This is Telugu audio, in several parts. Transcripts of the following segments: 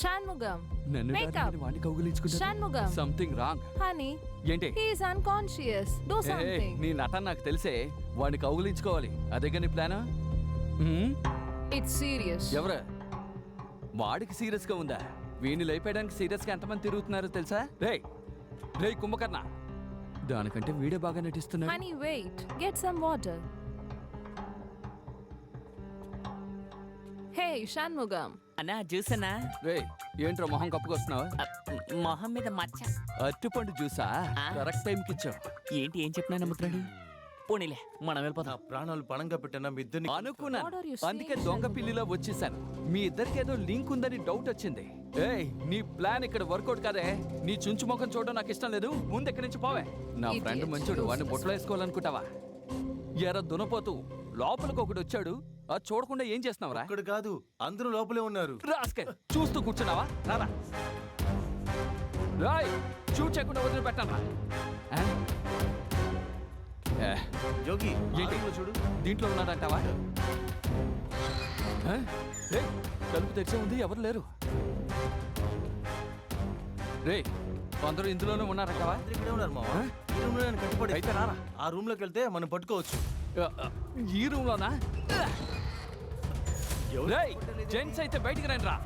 Shanmugam. నన్ను up. వాడిని కౌగులించుకుంటా Shanmugam. సంథింగ్ రాంగ్ Honey, ఏంటి he's unconscious. Do A, something. నీ నటన నాకు తెలిసే వాడిని కౌగులించుకోవాలి అదేగా నీ ప్లానా హ్మ్? It's serious. ఎవరు వాడికి సీరియస్గా ఉందా వీడిని లేపేయడానికి సీరియస్గా ఎంతమంది తిరుగుతున్నారో తెలుసా రే రే కుంభకర్ణ దానికంటే వీడే బాగా నటిస్తున్నాడు Honey, wait. Get some water. Hey, Shanmugam. అన్నా జ్యూసన్నా? రే ఏంట్రా మొహం కప్పుకొస్తున్నావు? మొహం మీద మచ్చ. అరటిపండు జ్యూసా? ఆ. కరెక్ట్ టైంకి ఇచ్చావు. ఏంటి ఏం చెప్పినా నమ్ముతున్నాడు? పోనీలే మనం వెళ్ళిపోతాం ప్రాణాలు పణంగా పెట్టిన మీ ఇద్దరిని What are you అనుకున్నాను saying, అందుకే దొంగ? పిల్లిలో వచ్చేసాను. మీ ఇద్దరికి ఏదో లింక్ ఉందని డౌట్ వచ్చింది. ఏయ్ నీ ప్లాన్ ఇక్కడ వర్కౌట్ కాదే. నీ చుంచు ముఖం చూడడం నాకు ఇష్టం లేదు. ముందు ఇక్కడి నుంచి పోవే? నా Idiot. ఫ్రెండ్ మంచోడు. వాడిని బొట్టలో వేసుకోవాలనుకుంటావా ఎర దునపోతూ లోపలికి ఒకడు వచ్చాడు. అది చూడకుండా ఏం చేస్తున్నావురా? ఇక్కడ కాదు అందరూ లోపలే ఉన్నారు. రాస్కే చూస్తూ కూర్చున్నావా? రారా రాయ్ చేయకుండా వదిలిపెట్టాను రా జోగి ఏంటి? చూడు. దీంట్లో ఉన్నాడంటావా? రేయ్, తలుపు తెరిచే ఉంది ఎవరు లేరు? రే అందరూ ఇందులోనే ఉన్నారంటావా? ఇక్కడే ఉన్నారు మావా? ఈ రూమ్లో కట్టుబడి. అయితే రారా. ఆ రూమ్లోకి వెళ్తే మనం పట్టుకోవచ్చు. ఈ రూమ్ లోనా జెంట్స్ అయితే బయటికి రండి రా?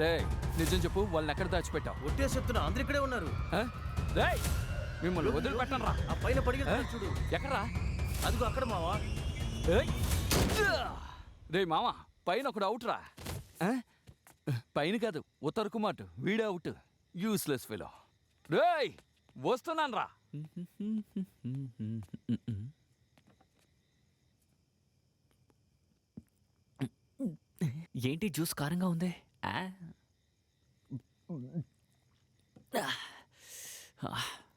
రేయ్ నిజం చెప్పు వాళ్ళని ఎక్కడ దాచిపెట్టావు? ఒట్టే చెప్తున్నా అందరూ ఇక్కడే ఉన్నారు? రేయ్ మిమ్మల్ని వదిలిపెట్టను రా ఆ పైన పడిగెళ్తున్నారు చూడు. ఎక్కడ్రా? అదిగో అక్కడ మావా. ఏయ్! రే మామ పైన ఒకడు అవుట్ రా? పైన కాదు ఉత్తర కుమార్ వీడే అవుట్. యూస్లెస్ ఫెలో రేయ్ వస్తున్నాను రా ఏంటి జ్యూస్ కారంగా ఉంది?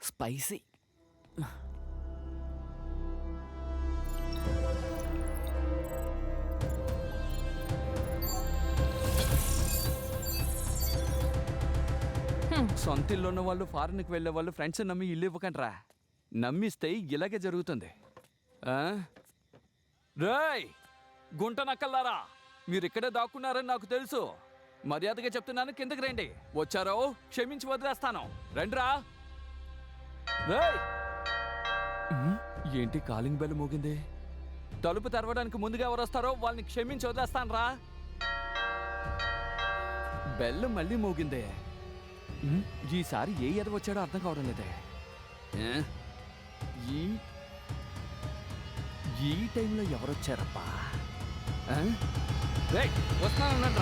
స్పైసీ. సొంత ఇల్లు ఉన్న వాళ్ళు ఫారెన్కి వెళ్ళే వాళ్ళు ఫ్రెండ్స్ నమ్మి ఇల్లు ఇవ్వకండి రా నమ్మిస్తే ఇలాగే జరుగుతుంది. రాయ్ రేయ్! గుంట నక్కల్లారా? మీరు ఇక్కడే దాక్కున్నారని నాకు తెలుసు. మర్యాదగా చెప్తున్నాను కిందకి రండి. వచ్చారో క్షమించి వదిలేస్తాను. రండిరా. ఏంటి కాలింగ్ బెల్ మోగింది? తలుపు తెరవడానికి ముందుగా ఎవరు వస్తారో వాళ్ళని క్షమించి వదిలేస్తాను రా బెల్ మళ్ళీ మోగిందే. ఈసారి ఏ ఎద వచ్చాడో అర్థం కావడం లేదే? ఈ? ఈ టైంలో ఎవరొచ్చారబ్బా? ఆ? వస్తున్నాను